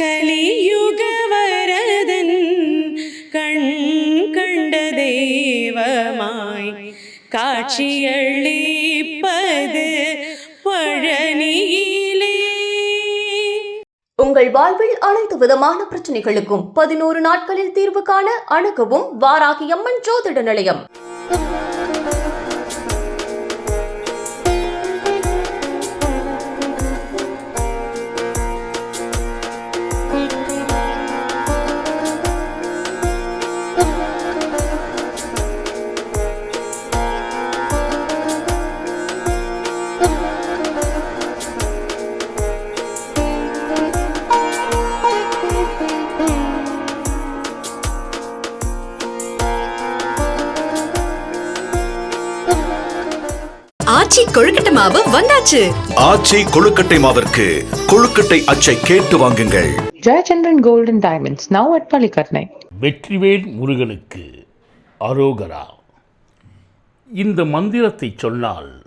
கலியுக வரதன் கண் கண்ட தெய்வமாய் காட்சியளிப்பது பழனியிலே. உங்கள் வாழ்வில் அனைத்து விதமான பிரச்சனைகளுக்கும் பதினோரு நாட்களில் தீர்வு காண அணுகவும் வாராகி அம்மன் ஜோதிட நிலையம். கொழுக்கட்டை மாவு வந்தாச்சு. ஆச்சி கொழுக்கட்டை மாவிற்கு கொழுக்கட்டை அச்சை கேட்டு வாங்குங்கள். Gold and Diamonds, now at Palikatnai. Vetrivel முருகனுக்கு அரோகரா. இந்த மந்திரத்தை சொன்னால்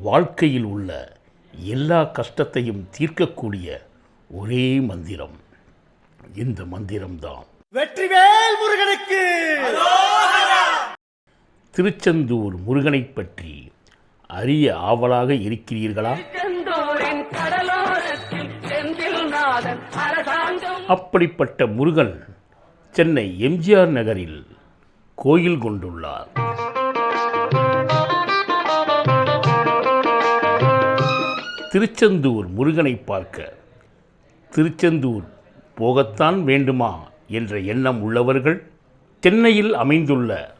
வாழ்க்கையில் உள்ள எல்லா கஷ்டத்தையும் தீர்க்கக்கூடிய ஒரே மந்திரம். இந்த மந்திரம்தான். வெற்றிவேல் முருகனுக்கு! திருச்செந்தூர் முருகனைப் பற்றி அறிய ஆவலாக இருக்கிறீர்களா? அப்படிப்பட்ட முருகன் சென்னை எம்ஜிஆர் நகரில் கோயில் கொண்டுள்ளார். திருச்செந்தூர் முருகனை பார்க்க திருச்செந்தூர் போகத்தான் வேண்டுமா என்ற எண்ணம் உள்ளவர்கள் சென்னையில் அமைந்துள்ள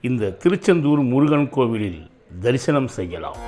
இந்த திருச்செந்தூர் முருகன் கோவிலில் தரிசனம் செய்யலாம்.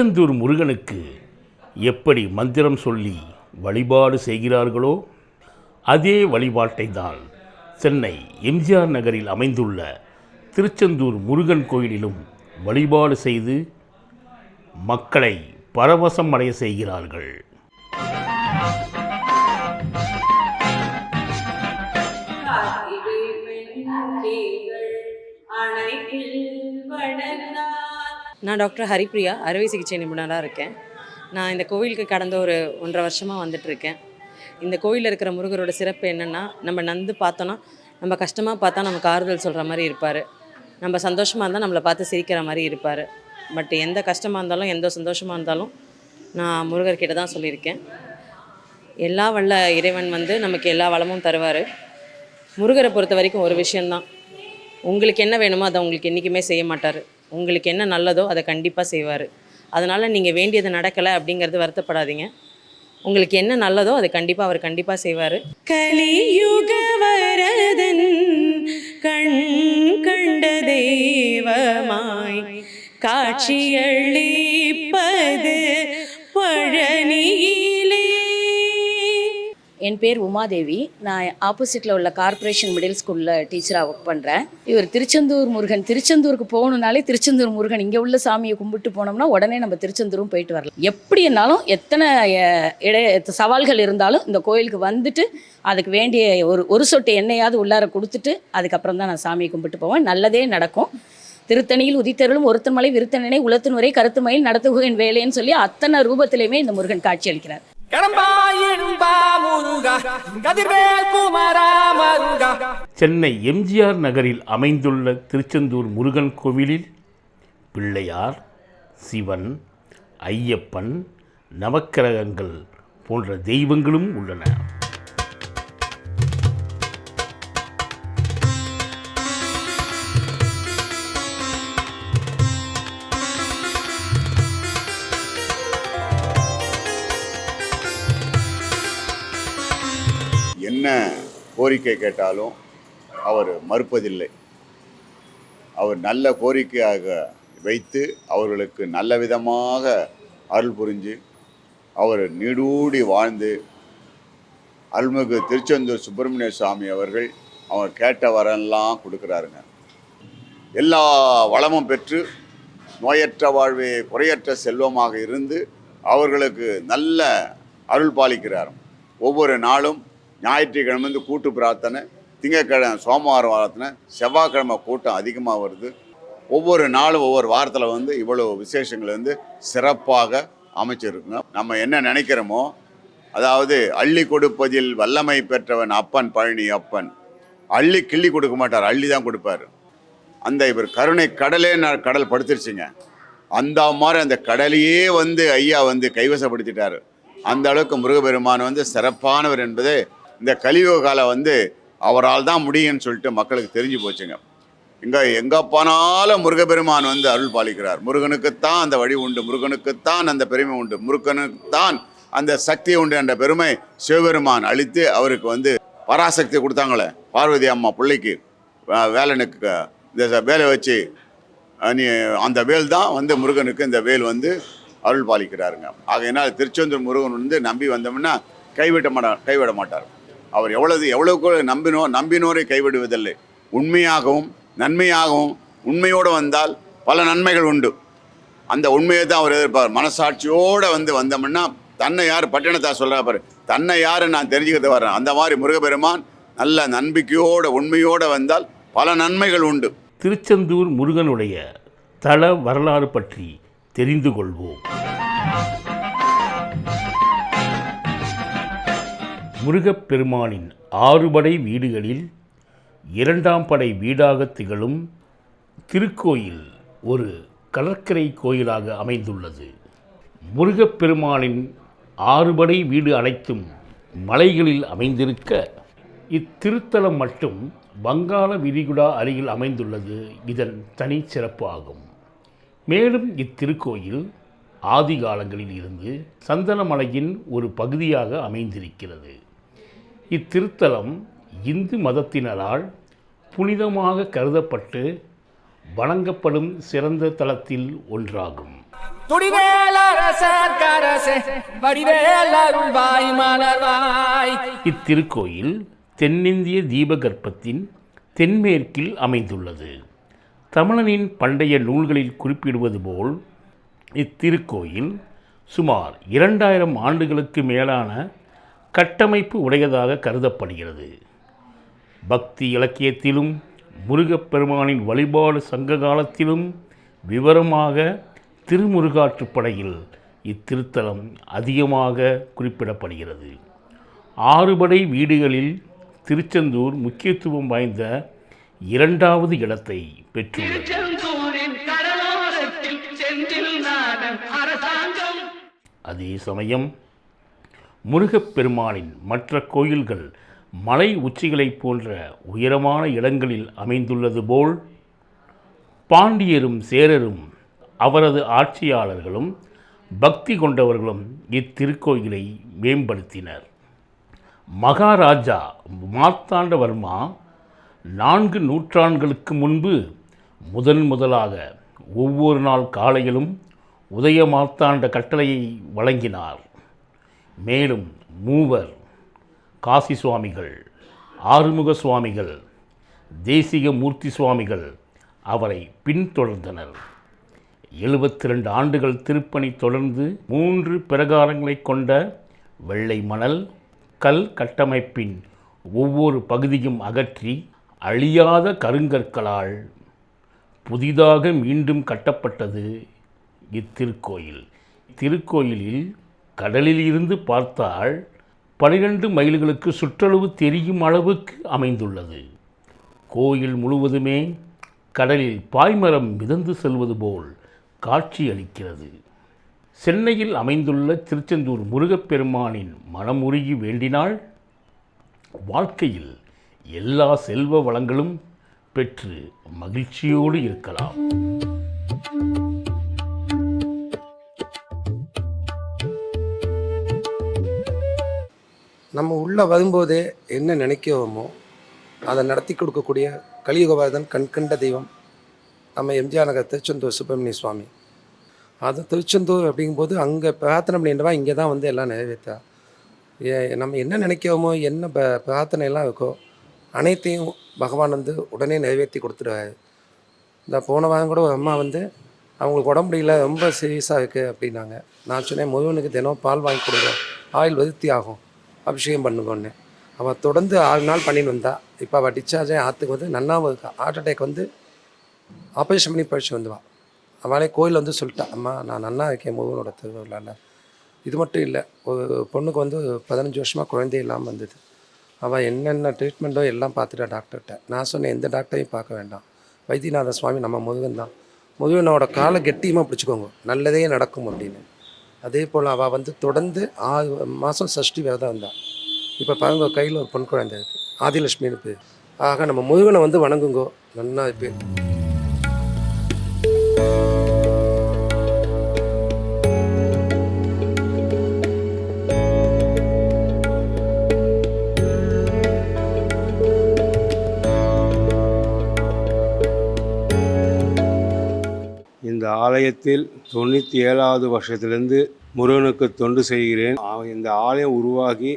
திருச்செந்தூர் முருகனுக்கு எப்படி மந்திரம் சொல்லி வழிபாடு செய்கிறார்களோ அதே வழிபாட்டை தான் சென்னை எம்ஜிஆர் நகரில் அமைந்துள்ள திருச்செந்தூர் முருகன் கோயிலிலும் வழிபாடு செய்து மக்களை பரவசம் அடைய செய்கிறார்கள். நான் டாக்டர் ஹரிப்ரியா அறுவை சிகிச்சை நிபுணராக இருக்கேன். நான் இந்த கோவிலுக்கு கடந்த ஒரு ஒன்றரை வருஷமாக வந்துட்டுருக்கேன். இந்த கோயிலில் இருக்கிற முருகரோட சிறப்பு என்னென்னா நம்ம நந்து பார்த்தோன்னா நம்ம கஷ்டமாக பார்த்தா நமக்கு ஆறுதல் சொல்கிற மாதிரி இருப்பார். நம்ம சந்தோஷமாக இருந்தால் நம்மளை பார்த்து சிரிக்கிற மாதிரி இருப்பார். பட் எந்த கஷ்டமாக இருந்தாலும் எந்த சந்தோஷமாக இருந்தாலும் நான் முருகர்கிட்ட தான் சொல்லியிருக்கேன். எல்லா வல்ல இறைவன் வந்து நமக்கு எல்லா வளமும் தருவார். முருகரை பொறுத்த வரைக்கும் ஒரு விஷயந்தான் உங்களுக்கு என்ன வேணுமோ அதை உங்களுக்கு என்றைக்குமே செய்ய மாட்டார். உங்களுக்கு என்ன நல்லதோ அதை கண்டிப்பாக செய்வார். அதனால் நீங்கள் வேண்டியது நடக்கலை அப்படிங்கிறது வருத்தப்படாதீங்க. உங்களுக்கு என்ன நல்லதோ அதை கண்டிப்பாக அவர் கண்டிப்பாக செய்வார். கலியுக வரதன் கண் கண்ட தெய்வமாய் காட்சியளிப்பது பழனி என் பேர் உமாதேவி. நான் ஆப்போசிட்டில் உள்ள கார்ப்பரேஷன் மிடில் ஸ்கூலில் டீச்சராக ஒர்க் பண்ணுறேன் இவர் திருச்செந்தூர் முருகன். திருச்செந்தூருக்கு போகணுனாலே திருச்செந்தூர் முருகன். இங்கே உள்ள சாமியை கும்பிட்டு போனோம்னா உடனே நம்ம திருச்செந்தூரும் போயிட்டு வரலாம். எப்படி இருந்தாலும் எத்தனை இடைய சவால்கள் இருந்தாலும் இந்த கோயிலுக்கு வந்துட்டு அதுக்கு வேண்டிய ஒரு ஒரு சொட்டு எண்ணெயாவது உள்ளார கொடுத்துட்டு அதுக்கப்புறம் தான் நான் சாமியை கும்பிட்டு போவேன். நல்லதே நடக்கும். திருத்தணியில் உதித்தருளும் ஒருத்தன் மலை விருத்தனனை உலத்தின் உரை கருத்து மயில் நடத்துகுகன் வேலைன்னு சொல்லி அத்தனை ரூபத்திலையுமே இந்த முருகன் காட்சி அளிக்கிறார். சென்னை எம்ஜிஆர் நகரில் அமைந்துள்ள திருச்செந்தூர் முருகன் கோவிலில் பிள்ளையார் சிவன் ஐயப்பன் நவக்கிரகங்கள் போன்ற தெய்வங்களும் உள்ளன. என்ன கோரிக்கை கேட்டாலும் அவர் மறுப்பதில்லை. அவர் நல்ல கோரிக்கையாக வைத்து அவர்களுக்கு நல்ல விதமாக அருள் புரிஞ்சு அவர் நீடூடி வாழ்ந்து அருள்மிகு திருச்செந்தூர் சுப்பிரமணிய சுவாமி அவர்கள் அவங்க கேட்ட வரலாம் கொடுக்குறாருங்க. எல்லா வளமும் பெற்று நோயற்ற வாழ்வே குறையற்ற செல்வமாக இருந்து அவர்களுக்கு நல்ல அருள் பாலிக்கிறார். ஒவ்வொரு நாளும் ஞாயிற்றுக்கிழமை வந்து கூட்டு பிரார்த்தனை திங்கட்கிழமை சோமவாரம் வாரத்தின செவ்வாய்க்கிழமை கூட்டம் அதிகமாக வருது. ஒவ்வொரு நாளும் ஒவ்வொரு வாரத்தில் வந்து இவ்வளோ விசேஷங்கள் வந்து சிறப்பாக அமைச்சிருக்குங்க. நம்ம என்ன நினைக்கிறோமோ அதாவது அள்ளி கொடுப்பதில் வல்லமை பெற்றவன் அப்பன் பழனி அப்பன். அள்ளி கிள்ளி கொடுக்க மாட்டார் அள்ளி தான் கொடுப்பாரு. அந்த இவர் கருணை கடலே நான் கடல் படுத்துருச்சுங்க. அந்த மாதிரி அந்த கடலையே வந்து ஐயா வந்து கைவசப்படுத்திட்டார். அந்த அளவுக்கு முருகபெருமான் வந்து சிறப்பானவர் என்பது இந்த கலியுக காலம் வந்து அவரால் தான் முடியும்னு சொல்லிட்டு மக்களுக்கு தெரிஞ்சு போச்சுங்க. இங்கே எங்கே போனாலும் முருகப்பெருமான் வந்து அருள் பாலிக்கிறார். முருகனுக்குத்தான் அந்த வழி உண்டு முருகனுக்குத்தான் அந்த பெருமை உண்டு முருகனுக்குத்தான் அந்த சக்தி உண்டு என்ற பெருமை சிவபெருமான் அளித்து அவருக்கு வந்து பராசக்தி கொடுத்தாங்களே. பார்வதி அம்மா பிள்ளைக்கு வேலனுக்கு இந்த வேலை வச்சு நீ அந்த வேல் தான் வந்து முருகனுக்கு இந்த வேல் வந்து அருள் பாலிக்கிறாருங்க. ஆகையினால் திருச்செந்தூர் முருகன் வந்து நம்பி வந்தோம்னா கைவிட மாட்டார் கைவிட மாட்டார். அவர் எவ்வளவு எவ்வளவுக்கு நம்பினோ நம்பினோரை கைவிடுவதில்லை. உண்மையாகவும் நன்மையாகவும் உண்மையோடு வந்தால் பல நன்மைகள் உண்டு. அந்த உண்மையை தான் அவர் எதிர்ப்பார். மனசாட்சியோடு வந்து வந்தோம்னா தன்னை யார் பட்டினத்தா சொல்கிறா பாரு. தன்னை யார் நான் தெரிஞ்சுக்கிறது வர்றேன் அந்த மாதிரி முருகப்பெருமான் நல்ல நம்பிக்கையோடு உண்மையோடு வந்தால் பல நன்மைகள் உண்டு. திருச்செந்தூர் முருகனுடைய தள வரலாறு பற்றி தெரிந்து கொள்வோம். முருகப்பெருமானின் ஆறுபடை வீடுகளில் இரண்டாம் படை வீடாக திகழும் திருக்கோயில் ஒரு கடற்கரை கோயிலாக அமைந்துள்ளது. முருகப்பெருமானின் ஆறுபடை வீடு அனைத்தும் மலைகளில் அமைந்திருக்க இத்திருத்தலம் மட்டும் வங்காள விரிகுடா அருகில் அமைந்துள்ளது. இதன் தனி சிறப்பு ஆகும். மேலும் இத்திருக்கோயில் ஆதி காலங்களில் இருந்து சந்தனமலையின் ஒரு பகுதியாக அமைந்திருக்கிறது. இத்திருத்தலம் இந்து மதத்தினரால் புனிதமாக கருதப்பட்டு வணங்கப்படும் சிறந்த தலத்தில் ஒன்றாகும். இத்திருக்கோயில் தென்னிந்திய தீபகற்பத்தின் தென்மேற்கில் அமைந்துள்ளது. தமிழனின் பண்டைய நூல்களில் குறிப்பிடுவது போல் இத்திருக்கோயில் சுமார் இரண்டாயிரம் ஆண்டுகளுக்கு மேலான கட்டமைப்பு உடையதாக கருதப்படுகிறது. பக்தி இலக்கியத்திலும் முருகப்பெருமானின் வழிபாடு சங்க காலத்திலும் விவரமாக திருமுருகாற்றுப்படையில் இத்திருத்தலம் அதிகமாக குறிப்பிடப்படுகிறது. ஆறுபடை வீடுகளில் திருச்செந்தூர் முக்கியத்துவம் வாய்ந்த இரண்டாவது இடத்தை பெற்றுள்ளது. அதே சமயம் முருகப்பெருமானின் மற்ற கோயில்கள் மலை உச்சிகளைப் போன்ற உயரமான இடங்களில் அமைந்துள்ளது போல் பாண்டியரும் சேரரும் அவரது ஆட்சியாளர்களும் பக்தி கொண்டவர்களும் இத்திருக்கோயிலை மேம்படுத்தினர். மகாராஜா மார்த்தாண்டவர்மா நான்கு நூற்றாண்டுகளுக்கு முன்பு முதன் முதலாக ஒவ்வொரு நாள் காலையிலும் உதய மார்த்தாண்ட கட்டளையை வழங்கினார். மேலும் மூவர் காசி சுவாமிகள் ஆறுமுக சுவாமிகள் தேசிக மூர்த்தி சுவாமிகள் அவரை பின்தொடர்ந்தனர். எழுபத்தி ரெண்டு ஆண்டுகள் திருப்பணி தொடர்ந்து மூன்று பிரகாரங்களை கொண்ட வெள்ளை மணல் கல் கட்டமைப்பின் ஒவ்வொரு பகுதியும் அகற்றி அழியாத கருங்கற்களால் புதிதாக மீண்டும் கட்டப்பட்டது இத்திருக்கோயில். திருக்கோயிலில் கடலில் இருந்து பார்த்தால் பனிரெண்டு மைல்களுக்கு சுற்றளவு தெரியும் அளவுக்கு அமைந்துள்ளது. கோயில் முழுவதுமே கடலில் பாய்மரம் மிதந்து செல்வது போல் காட்சி அளிக்கிறது. சென்னையில் அமைந்துள்ள திருச்செந்தூர் முருகப்பெருமானின் மனமுருகி வேண்டினால் வாழ்க்கையில் எல்லா செல்வ வளங்களும் பெற்று மகிழ்ச்சியோடு இருக்கலாம். நம்ம உள்ளே வரும்போதே என்ன நினைக்கிறோமோ அதை நடத்தி கொடுக்கக்கூடிய கலியுகவாதன் கண்கண்ட தெய்வம் நம்ம எம்ஜிஆர் நகர் திருச்செந்தூர் சுப்பிரமணிய சுவாமி. அது திருச்செந்தூர் அப்படிங்கும்போது அங்கே பிரார்த்தனை பண்ணிட்டவா இங்கே தான் வந்து எல்லாம் நிறைவேற்றா. ஏ- நம்ம என்ன நினைக்கிறோமோ என்ன ப பிரார்த்தனைலாம் இருக்கோ அனைத்தையும் பகவான் வந்து உடனே நிறைவேற்றி கொடுத்துருவாரு இந்த போன வாரம் கூட ஒரு அம்மா வந்து அவங்களுக்கு உடம்பு முடியல ரொம்ப சீரியஸாக இருக்குது அப்படின்னாங்க. நான் சொன்னேன் முருகனுக்கு தினம் பால் வாங்கி கொடுங்க. ஆயில் வருத்தி ஆகும். அபிஷேகம் பண்ணுங்கன்னு. அவள் தொடர்ந்து ஆறு நாள் பண்ணின்னு வந்தா. இப்போ அவள் டிஸ்சார்ஜ் ஆகி ஆற்றுக்கு வந்து நன்னாவும் இருக்கா. ஹார்ட் அட்டாக் வந்து ஆப்ரேஷன் பண்ணி பழிச்சு வந்துவா. அவளே கோயில் வந்து சொல்லிட்டா அம்மா நான் நன்னா இருக்கேன் முருகனோட திருவிழாவில் இது மட்டும் இல்லை ஒரு பொண்ணுக்கு வந்து பதினஞ்சு வருஷமாக குழந்தை இல்லாமல் வந்தது. அவள் என்னென்ன ட்ரீட்மெண்ட்டோ எல்லாம் பார்த்துட்டா டாக்டர்கிட்ட நான் சொன்னேன் எந்த டாக்டரையும் பார்க்க வேண்டாம். வைத்தியநாத சுவாமி நம்ம முருகன் தான். முருகனோட காலை கெட்டியமாக பிடிச்சிக்கோங்க. நல்லதே நடக்கும் அப்படின்னு. அதே போல் அவள் வந்து தொடர்ந்து ஆறு மாதம் சஷ்டி விரதம் இருந்தாள் இப்போ பாருங்க கையில் ஒரு பொன் குழந்தை இருக்குது ஆதிலட்சுமின்னு பேர் ஆக நம்ம முருகனை வந்து வணங்குங்கோ. நன்னா பேர். ஆலயத்தில் தொண்ணூற்றி ஏழாவது வருஷத்திலிருந்து முருகனுக்கு தொண்டு செய்கிறேன். இந்த ஆலயம் உருவாகி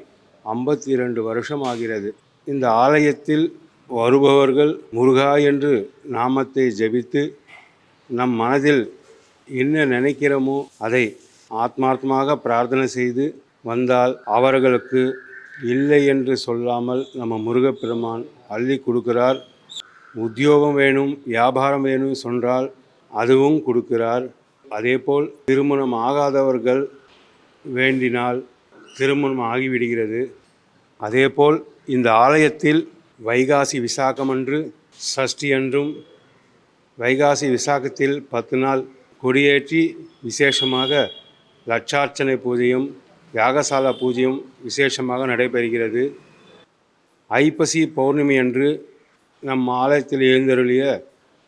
ஐம்பத்தி இரண்டு வருஷம் ஆகிறது இந்த ஆலயத்தில் வருபவர்கள் முருகா என்று நாமத்தை ஜெபித்து நம் மனதில் என்ன நினைக்கிறோமோ அதை ஆத்மார்த்தமாக பிரார்த்தனை செய்து வந்தால் அவர்களுக்கு இல்லை என்று சொல்லாமல் நம்ம முருகப்பெருமான் அள்ளி கொடுக்கிறார். உத்தியோகம் வேணும் வியாபாரம் வேணும் சொன்னால் அதுவும் கொடுக்கிறார். அதேபோல் திருமணம் ஆகாதவர்கள் வேண்டினால் திருமணம் ஆகிவிடுகிறது. அதேபோல் இந்த ஆலயத்தில் வைகாசி விசாகம் அன்று சஷ்டி அன்றும் வைகாசி விசாகத்தில் பத்து நாள் கொடியேற்றி விசேஷமாக லட்சார்ச்சனை பூஜையும் யாகசாலா பூஜையும் விசேஷமாக நடைபெறுகிறது. ஐப்பசி பௌர்ணமி அன்று நம் ஆலயத்தில் எழுந்தருளிய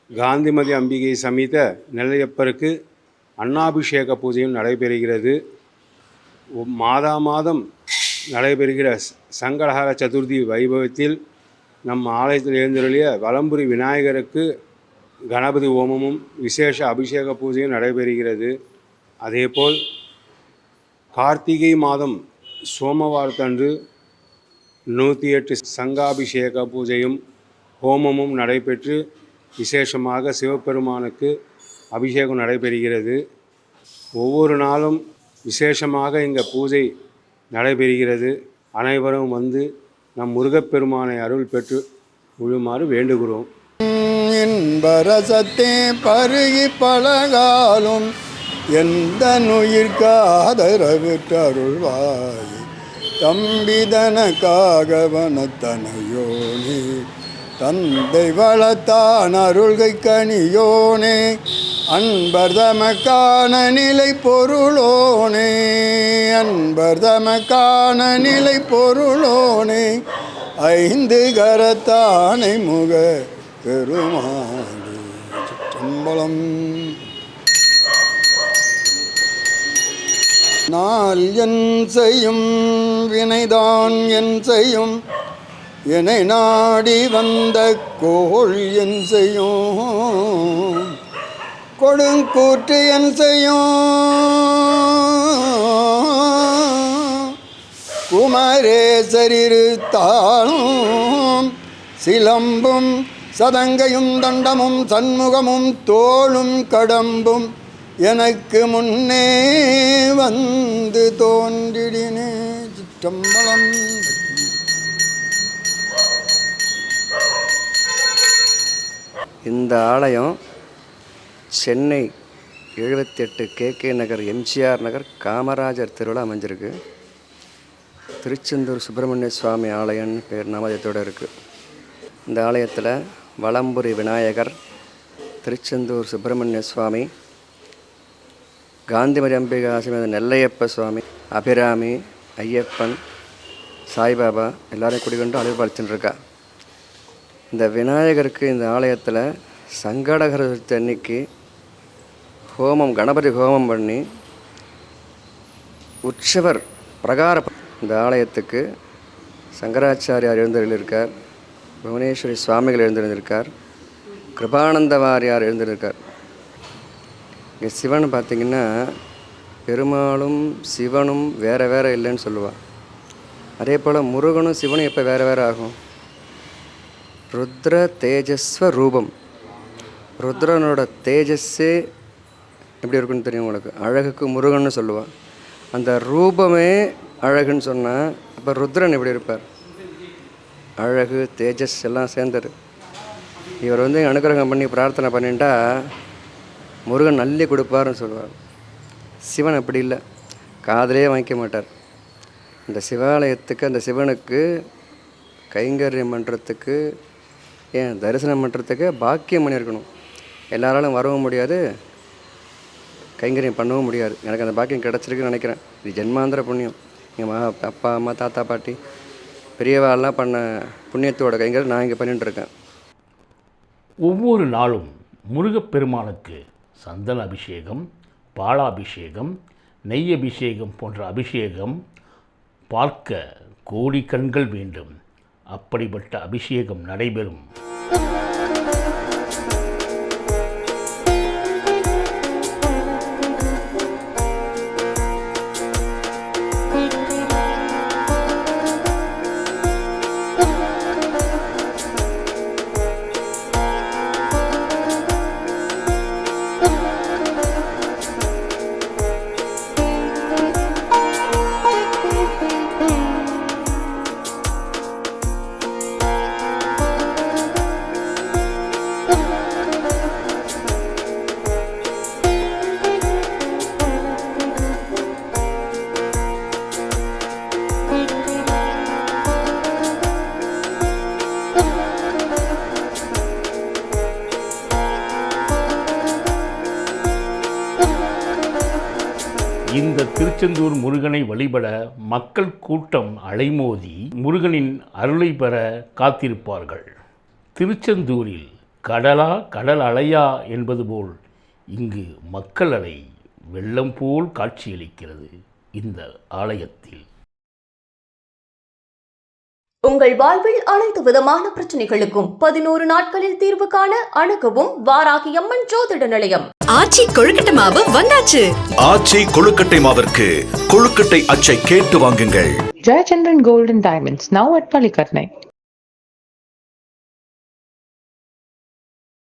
காந்திமதி அம்பிகை சமேத நெல்லையப்பருக்கு அன்னாபிஷேக பூஜையும் நடைபெறுகிறது. மாதா மாதம் நடைபெறுகிற சங்கடஹார சதுர்த்தி வைபவத்தில் நம் ஆலயத்தில் எழுந்தருளிய வலம்புரி விநாயகருக்கு கணபதி ஹோமமும் விசேஷ அபிஷேக பூஜையும் நடைபெறுகிறது. அதேபோல் கார்த்திகை மாதம் சோமவாரத்தன்று நூற்றி எட்டு சங்காபிஷேக பூஜையும் ஹோமமும் நடைபெற்று விசேஷமாக சிவபெருமானுக்கு அபிஷேகம் நடைபெறுகிறது. ஒவ்வொரு நாளும் விசேஷமாக இங்கே பூஜை நடைபெறுகிறது. அனைவரும் வந்து நம் முருகப்பெருமானை அருள் பெற்று முழுமாறு வேண்டுகிறோம். இன்பரசத்தே பருகி பழகாலும் எந்த நுயிர்காதரவிட்டருள்வாய் தம்பிதனக்காக வனத்தனையோனே தந்தை வளத்தான் அருள்கை கனியோனே அன்பர் தமக்கான நிலை பொருளோனே அன்பர் தமக்கான நிலை பொருளோனே ஐந்து கரத்தானை முக பெருமானி. சிற்றம்பலம். நாள் என் செய்யும் வினைதான் என் செய்யும் என நாடி வந்த கோள் என் செய்யும். கொடுங்கூற்று என் செய்யும். குமரேசரிருத்தாலும் சிலம்பும் சதங்கையும் தண்டமும் சண்முகமும் தோளும் கடம்பும் எனக்கு முன்னே வந்து தோன்றிடினே. சிற்றம்பலம். இந்த ஆலயம் சென்னை எழுபத்தெட்டு கேகே நகர் எம்ஜிஆர் நகர் காமராஜர் தெருவில் அமைஞ்சிருக்கு. திருச்செந்தூர் சுப்பிரமணிய சுவாமி ஆலயம்னு பேர் நாமதத்தோடு இருக்குது இந்த ஆலயத்தில் வளம்புரி விநாயகர் திருச்செந்தூர் சுப்பிரமணிய சுவாமி காந்திமதி அம்பிகா சமேத நெல்லையப்ப சுவாமி அபிராமி ஐயப்பன் சாய்பாபா எல்லாரையும் குடிக்கொண்டு அலுவலி இருக்கா. இந்த விநாயகருக்கு இந்த ஆலயத்தில் சங்கடகர சதுர்த்தி அன்னைக்கு ஹோமம் கணபதி ஹோமம் பண்ணி உற்சவர் பிரகார இந்த ஆலயத்துக்கு சங்கராச்சாரியார் எழுந்தருளிருக்கார் புவனேஸ்வரி சுவாமிகள் எழுந்திருந்திருக்கார் கிருபானந்த வாரியார் எழுந்திருக்கார் இங்கே சிவன் பார்த்திங்கன்னா பெருமாளும் சிவனும் வேறு வேறு இல்லைன்னு சொல்லுவாள் அதே போல் முருகனும் சிவனும் எப்போ வேறு வேறு ஆகும்? ருத்ர தேஜஸ்வ ரூபம். ருத்ரனோட தேஜஸ்ஸே எப்படி இருக்குன்னு தெரியும் உங்களுக்கு அழகுக்கு முருகன்னு சொல்லுவான் அந்த ரூபமே அழகுன்னு சொன்னால் அப்போ ருத்ரன் எப்படி இருப்பார்? அழகு தேஜஸ் எல்லாம் சேர்ந்தது. இவர் வந்து அனுகிரகம் பண்ணி பிரார்த்தனை பண்ணிட்டா முருகன் அள்ளி கொடுப்பாருன்னு சொல்லுவார். சிவன் அப்படி இல்லை. காதலே வாங்கிக்க மாட்டார். இந்த சிவாலயத்துக்கு அந்த சிவனுக்கு கைங்கரியம் பண்ணுறதுக்கு ஏன் தரிசனம் பண்ணுறதுக்கு பாக்கியம் பண்ணியிருக்கணும் எல்லாராலும் வரவும் முடியாது கைங்கரியம் பண்ணவும் முடியாது. எனக்கு அந்த பாக்கியம் கிடச்சிருக்குன்னு நினைக்கிறேன். இது ஜென்மாந்திர புண்ணியம். எங்கள் மா அப்பா அம்மா தாத்தா பாட்டி பெரியவாள்லாம் பண்ண புண்ணியத்தோட கைங்கரியம் நான் இங்கே பண்ணிட்டுருக்கேன் ஒவ்வொரு நாளும் முருகப்பெருமானுக்கு சந்தன அபிஷேகம் பாலாபிஷேகம் நெய் அபிஷேகம் போன்ற அபிஷேகம் பார்க்க கோடி கண்கள் வேண்டும். அப்படிப்பட்ட அபிஷேகம் நடைபெறும். திருச்செந்தூர் முருகனை வழிபட மக்கள் கூட்டம் அலைமோதி முருகனின் அருளை பெற காத்திருப்பார்கள். திருச்செந்தூரில் கடலா கடல் அலையா என்பது போல் இங்கு மக்கள் அலை வெள்ளம் போல் காட்சியளிக்கிறது. இந்த ஆலயத்தில் உங்கள் வாழ்வில் அனைத்து விதமான பிரச்சனைகளுக்கும் பதினோரு நாட்களில் தீர்வு காண அணுகவும் வாராகி அம்மன் ஜோதிட நிலையம். ஆச்சி கொழுக்கட்டை மாவு வந்தாச்சு. ஆச்சி கொழுக்கட்டை மாவிற்கு கொழுக்கட்டை அச்சை கேட்டு வாங்குங்கள். Gold and Diamonds, now at Palikatnai.